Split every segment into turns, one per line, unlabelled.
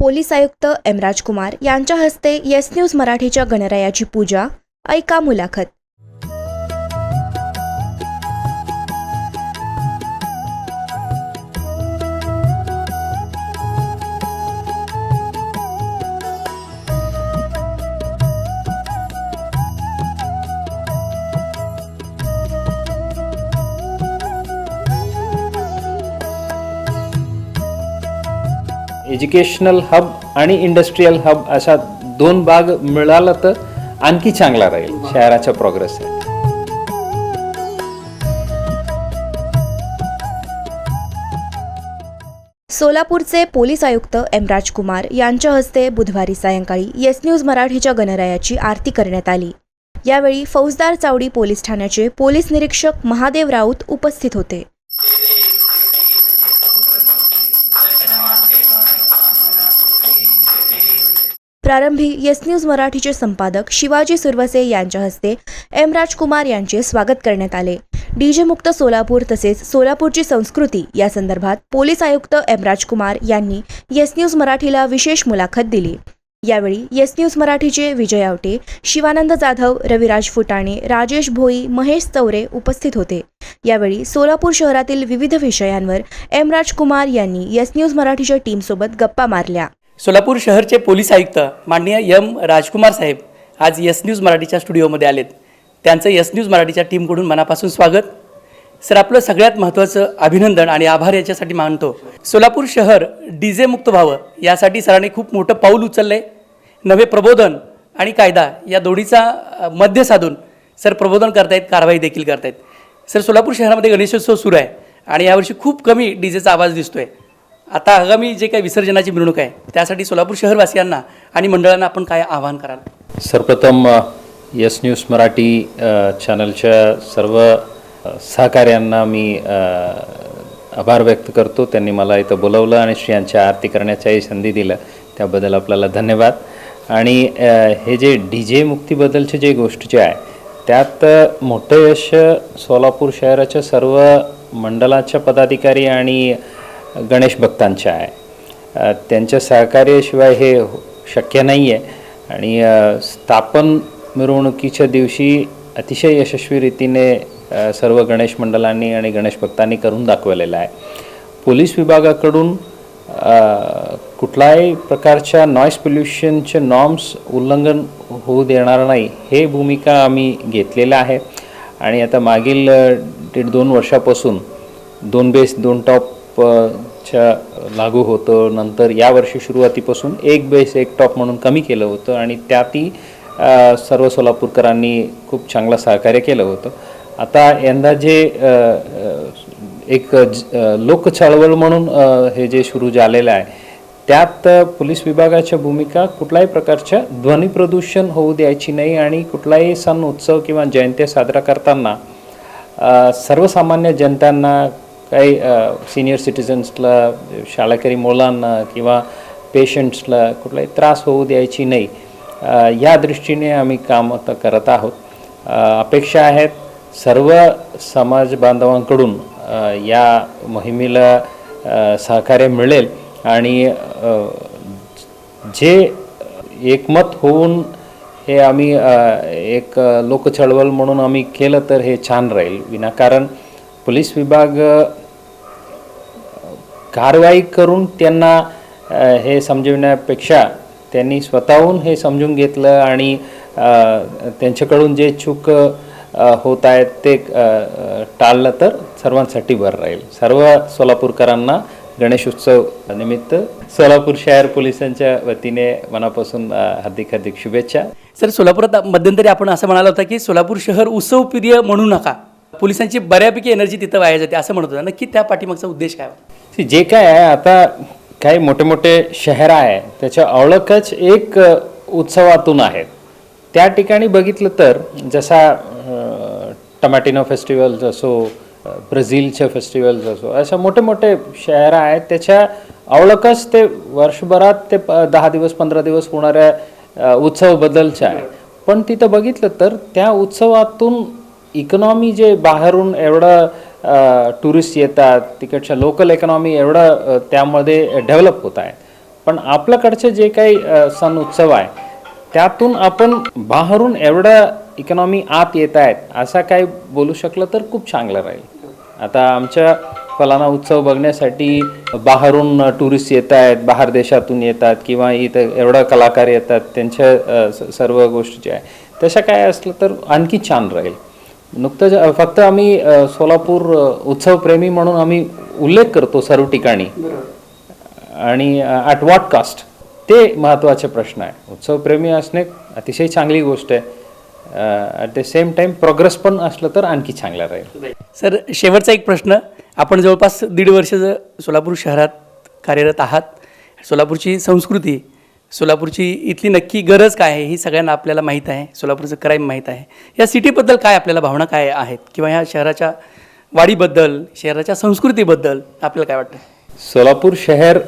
Police आयुक्त M राजकुमार यांच्या हस्ते येस न्यूज मराठीच्या गणरायाची पूजा ऐका मुलाखत.
एज्युकेशनल हब आणि इंडस्ट्रीयल हब अशा दोन भाग मिळाला तर आणखी चांगला राहील शहराच्या प्रोग्रेससाठी
सोलापूरचे पोलीस आयुक्त एम राजकुमार यांच्या हस्ते बुधवारी सायंकाळी येस न्यूज मराठीच्या गणरायाची आरती करण्यात आली. यावेळी फौजदार चावडी पोलीस ठाण्याचे पोलीस निरीक्षक महादेव राऊत उपस्थित होते. प्रारंभी येस न्यूज मराठीचे संपादक शिवाजी सुरवसे यांच्या हस्ते एम राजकुमार यांचे स्वागत करण्यात आले. डीजे मुक्त सोलापूर तसेच सोलापूरची संस्कृती या संदर्भात पोलीस आयुक्त एम राजकुमार यांनी येस न्यूज मराठीला विशेष मुलाखत दिली. यावेळी येस न्यूज मराठीचे विजय आवटे शिवानंद जाधव रविराज फुटाणे राजेश भोई महेश चौरे उपस्थित होते. यावेळी सोलापूर शहरातील विविध विषयांवर एम राजकुमार यांनी येस न्यूज मराठीच्या टीमसोबत गप्पा मारल्या.
सोलापूर शहरचे पोलीस आयुक्त माननीय यम राजकुमार साहेब आज यस न्यूज मराठीच्या स्टुडिओमध्ये आलेत. त्यांचं यस न्यूज मराठीच्या टीमकडून मनापासून स्वागत. सर आपलं सगळ्यात महत्त्वाचं अभिनंदन आणि आभार याच्यासाठी मानतो. सोलापूर शहर डी जे मुक्त व्हावं यासाठी सरांनी खूप मोठं पाऊल उचललं आहे नवे प्रबोधन आणि कायदा या दोन्हीचा मध्य साधून सर प्रबोधन करतायत कारवाई देखील करतायत. सर सोलापूर शहरामध्ये गणेशोत्सव सुरू आहे आणि यावर्षी खूप कमी डीजेचा आवाज दिसतो आहे आता आगामी जे काही विसर्जनाची मिरवणूक आहे त्यासाठी सोलापूर शहरवासियांना आणि मंडळांना आपण काय आवाहन कराल?
सर्वप्रथम यस न्यूज मराठी चॅनलच्या सर्व सहकार्यांना मी आभार व्यक्त करतो. त्यांनी मला इथं बोलवलं आणि स्त्रियांच्या आरती करण्याच्याही संधी दिलं त्याबद्दल आपल्याला धन्यवाद. आणि हे जे डी जे मुक्तीबद्दलचे जे गोष्ट जे आहे त्यात मोठं यश सोलापूर शहराच्या सर्व मंडळाच्या पदाधिकारी आणि गणेश भक्तांच्या आहे. त्यांच्या सहकार्याशिवाय हे हो- शक्य नाही आहे आणि स्थापन मिरवणुकीच्या दिवशी अतिशय यशस्वी रीतीने सर्व गणेश मंडळांनी आणि गणेश भक्तांनी करून दाखवलेलं आहे. पोलीस विभागाकडून कुठल्याही प्रकारच्या नॉईस पोल्युशनचे नॉर्म्स उल्लंघन होऊ देणार नाही हे भूमिका आम्ही घेतलेलं आहे. आणि आता मागील दीड दोन वर्षापासून दोन बेस दोन टॉप च्या लागू होतं. नंतर यावर्षी सुरुवातीपासून एक बेस एक टॉप म्हणून कमी केलं होतं आणि त्यातही सर्व सोलापूरकरांनी खूप चांगलं सहकार्य केलं होतं. आता यंदा जे एक ज- लोक चळवळ म्हणून हे जे सुरू झालेलं आहे त्यात पोलीस विभागाच्या भूमिका कुठल्याही प्रकारच्या ध्वनी प्रदूषण होऊ द्यायची नाही आणि कुठलाही सण उत्सव किंवा जयंत्या साजरा करताना सर्वसामान्य जनतांना काही सिनियर सिटिझन्सला शाळकरी मुलांना किंवा पेशंट्सला कुठलाही त्रास होऊ द्यायची नाही. या दृष्टीने आम्ही काम आता करत आहोत. अपेक्षा आहेत सर्व समाज बांधवांकडून या मोहिमेला सहकार्य मिळेल आणि जे एकमत होऊन हे आम्ही एक लोकचळवळ म्हणून आम्ही केलं तर हे छान राहील. विनाकारण पोलीस विभाग कारवाई करून त्यांना हे समजवण्यापेक्षा त्यांनी स्वतःहून हे समजून घेतलं आणि त्यांच्याकडून जे चूक होत आहेत ते टाळलं तर सर्वांसाठी बरं राहील. सर्व सोलापूरकरांना गणेशोत्सव निमित्त सोलापूर शहर पोलिसांच्या वतीने मनापासून हार्दिक हार्दिक शुभेच्छा.
सर सोलापुरात मध्यंतरी आपण असं म्हणाला होता की सोलापूर शहर उत्सव प्रिय म्हणू नका. पोलिसांची बऱ्यापैकी एनर्जी तिथं वाया जाते असं म्हणत होता. नक्की त्या पाठीमागचा उद्देश काय होता?
जे काय आहे आता काही मोठे मोठे शहर आहे त्याच्या ओळखच एक उत्सवातून आहेत. त्या ठिकाणी बघितलं तर जसा टमॅटिनो टमाटिनो फेस्टिवल्स असो ब्राझीलचे फेस्टिवल्स असो अशा मोठे मोठे शहर आहेत त्याच्या ओळखच ते वर्षभरात ते दहा दिवस पंधरा दिवस होणाऱ्या अ, आहे पण तिथं बघितलं तर त्या उत्सवातून इकॉनॉमी जे बाहेरून एवढं टुरिस्ट येतात तिकडच्या लोकल इकॉनॉमी एवढं त्यामध्ये डेव्हलप होत आहे. पण आपल्याकडचे जे काही सण उत्सव आहे त्यातून आपण बाहेरून एवढं इकॉनॉमी आत येत आहेत असा काही बोलू शकलं तर खूप चांगलं राहील. आता आमच्या फलाना उत्सव बघण्यासाठी बाहेरून टुरिस्ट येत आहेत बाहेर देशातून येतात किंवा इथं एवढं कलाकार येतात त्यांच्या स- सर्व गोष्टी ज्या आहे. तशा काय असलं तर आणखी छान राहील. नुकतंच फक्त आम्ही सोलापूर उत्सवप्रेमी म्हणून आम्ही उल्लेख करतो सर्व ठिकाणी. आणि ॲट वॉट कास्ट ते महत्त्वाचे प्रश्न आहे. उत्सवप्रेमी असणे अतिशय चांगली गोष्ट आहे. At the same time progress पण असलं तर आणखी चांगलं राहील.
सर शेवटचा एक प्रश्न. आपण जवळपास दीड वर्ष ज- सोलापूर शहरात कार्यरत आहात. सोलापूरची संस्कृती सोलापूरची इथली नक्की गरज काय आहे ही सगळ्यांना आपल्याला माहीत आहे. सोलापूरचं क्राईम माहीत आहे. या सिटीबद्दल काय आपल्याला भावना काय आहेत? किंवा ह्या शहराच्या वाढीबद्दल शहराच्या संस्कृतीबद्दल आपल्याला काय वाटतं
सोलापूर शहर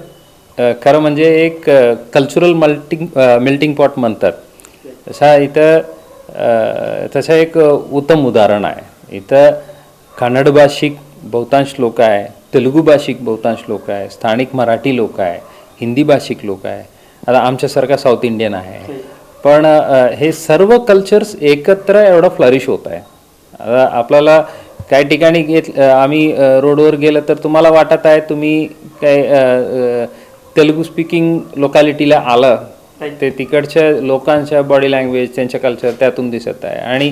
खरं म्हणजे एक कल्चरल मल्टिंग मेल्टिंग पॉट म्हणतात. तसा इथं तसं एक उत्तम उदाहरण आहे. इथं कन्नड भाषिक बहुतांश लोक आहे तेलुगू भाषिक बहुतांश लोक आहे स्थानिक मराठी लोक आहे हिंदी भाषिक लोक आहे. आता आमच्यासारखा साऊथ इंडियन आहे. पण हे सर्व कल्चर्स एकत्र एवढं फ्लरिश होत आहे. आपल्याला काही ठिकाणी घेत आम्ही रोडवर गेलं तर तुम्हाला वाटत आहे तुम्ही काय तेलुगू स्पीकिंग लोकॅलिटीला आलं ते तिकडच्या लोकांच्या बॉडी लँग्वेज त्यांच्या कल्चर त्यातून दिसत आहे. आणि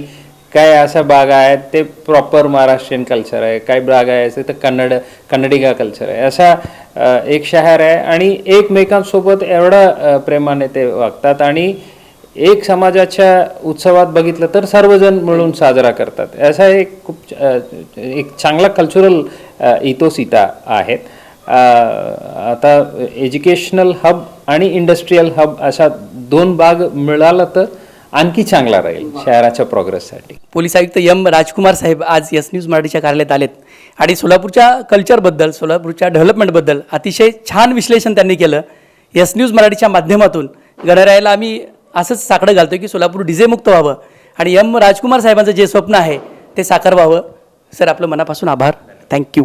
काय अशा बागा आहेत ते प्रॉपर महाराष्ट्रीयन कल्चर आहे. काही बागा आहे ते कन्नड कन्नडिगा कल्चर आहे. असा एक शहर आहे आणि एकमेकांसोबत एवढं प्रेमाने ते वागतात आणि एक समाजाच्या उत्सवात बघितलं तर सर्वजण मिळून साजरा करतात. असा एक खूप एक चांगला कल्चरल इथोस इथं आहेत. आता एज्युकेशनल हब आणि इंडस्ट्रीयल हब अशा दोन भाग मिळाला तर आणखी चांगला राहील शहराच्या प्रोग्रेससाठी
पोलीस आयुक्त एम राजकुमार साहेब आज यस न्यूज मराठीच्या कार्यालयात आलेत. आणि सोलापूरच्या कल्चरबद्दल सोलापूरच्या डेव्हलपमेंटबद्दल अतिशय छान विश्लेषण त्यांनी केलं. यस न्यूज मराठीच्या माध्यमातून गणरायाला आम्ही असंच साकडं घालतो की सोलापूर डिझेमुक्त व्हावं आणि एम राजकुमार साहेबांचं जे स्वप्न आहे ते साकार व्हावं. सर आपलं मनापासून आभार. थँक्यू